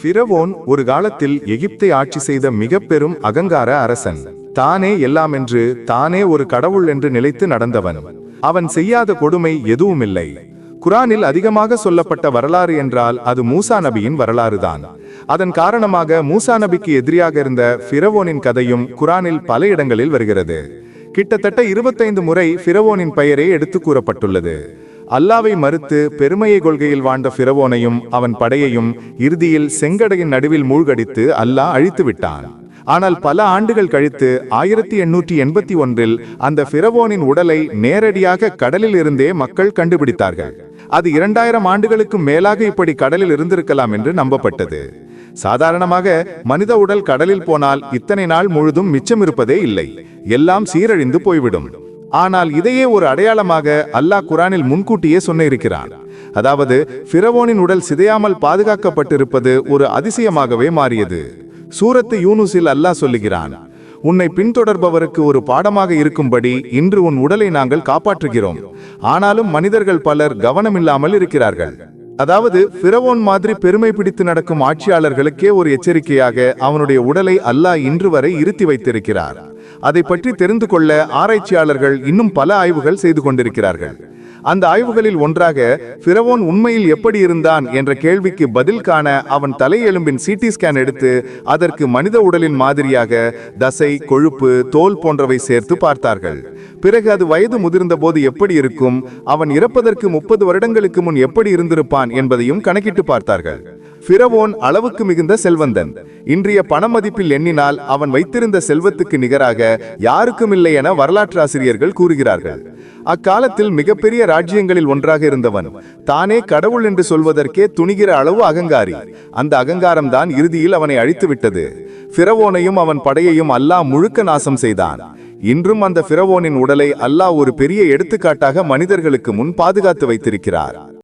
பிறவோன் ஒரு காலத்தில் எகிப்தை ஆட்சி செய்த மிக பெரும் அகங்கார அரசன். தானே எல்லாம் என்று தானே ஒரு கடவுள் என்று நிலைத்து நடந்தவன். அவன் செய்யாத கொடுமை எதுவுமில்லை. குரானில் அதிகமாக சொல்லப்பட்ட வரலாறு என்றால் அது மூசா நபியின் வரலாறுதான். அதன் காரணமாக மூசா நபிக்கு எதிரியாக இருந்த பிறவோனின் கதையும் குரானில் பல இடங்களில் வருகிறது. கிட்டத்தட்ட இருபத்தைந்து முறை பிறவோனின் பெயரே எடுத்து கூறப்பட்டுள்ளது. அல்லாவை மறுத்து பெருமையை கொள்கையில் வாழ்ந்த பிறவோனையும் அவன் படையையும் இறுதியில் செங்கடையின் நடுவில் மூழ்கடித்து அல்லாஹ் அழித்து விட்டான். ஆனால் பல ஆண்டுகள் கழித்து ஆயிரத்தி எண்ணூற்றி எண்பத்தி ஒன்றில் அந்த பிறவோனின் உடலை நேரடியாக கடலில் இருந்தே மக்கள் கண்டுபிடித்தார்கள். அது இரண்டாயிரம் ஆண்டுகளுக்கு மேலாக இப்படி கடலில் இருந்திருக்கலாம் என்று நம்பப்பட்டது. சாதாரணமாக மனித உடல் கடலில் போனால் இத்தனை நாள் முழுதும் மிச்சம் இருப்பதே இல்லை. எல்லாம் சீரழிந்து போய்விடும். ஆனால் இதையே ஒரு அடையாளமாக அல்லாஹ் குரானில் முன்கூட்டியே சொன்ன இருக்கிறான் அதாவது ஃபிரவோனின் உடல் சிதையாமல் பாதுகாக்கப்பட்டிருப்பது ஒரு அதிசயமாகவே மாறியது. சூரத்து யூனுஸில் அல்லாஹ் சொல்லுகிறான் உன்னை பின்தொடர்பவருக்கு ஒரு பாடமாக இருக்கும்படி இன்று உன் உடலை நாங்கள் காப்பாற்றுகிறோம். ஆனாலும் மனிதர்கள் பலர் கவனமில்லாமல் இருக்கிறார்கள். அதாவது பிறவோன் மாதிரி பெருமை பிடித்து நடக்கும் ஆட்சியாளர்களுக்கே ஒரு எச்சரிக்கையாக அவனுடைய உடலை அல்லாஹ் இன்று வரை இருத்தி வைத்திருக்கிறார். அதை பற்றி தெரிந்து கொள்ள ஆராய்ச்சியாளர்கள் இன்னும் பல ஆய்வுகள் செய்து கொண்டிருக்கிறார்கள். அந்த ஆய்வுகளில் ஒன்றாக பிறவோன் உண்மையில் எப்படி இருந்தான் என்ற கேள்விக்கு பதில் காண அவன் தலையெலும்பின் சிடி ஸ்கேன் எடுத்து அதற்கு மனித உடலின் மாதிரியாக தசை கொழுப்பு தோல் போன்றவை சேர்த்து பார்த்தார்கள். பிறகு அது வயது முதிர்ந்த போது எப்படி இருக்கும் அவன் இறப்பதற்கு முப்பது வருடங்களுக்கு முன் எப்படி இருந்திருப்பான் என்பதையும் கணக்கிட்டு பார்த்தார்கள். பிரவோன் அளவுக்கு மிகுந்த செல்வந்தன். இன்றைய பண மதிப்பில் எண்ணினால் அவன் வைத்திருந்த செல்வத்துக்கு நிகராக யாருக்கும் இல்லை என வரலாற்று ஆசிரியர்கள் கூறுகிறார்கள். அக்காலத்தில் மிகப்பெரிய ராஜ்யங்களில் ஒன்றாக இருந்தவன். தானே கடவுள் என்று சொல்வதற்கே துணிகிற அளவு அகங்காரி. அந்த அகங்காரம் தான் இறுதியில் அவனை அழித்து விட்டது அவன் படையையும் அல்லாஹ் முழுக்க நாசம் செய்தான். இன்றும் அந்த பிரவோனின் உடலை அல்லாஹ் ஒரு பெரிய எடுத்துக்காட்டாக மனிதர்களுக்கு முன் பாதுகாத்து வைத்திருக்கிறார்.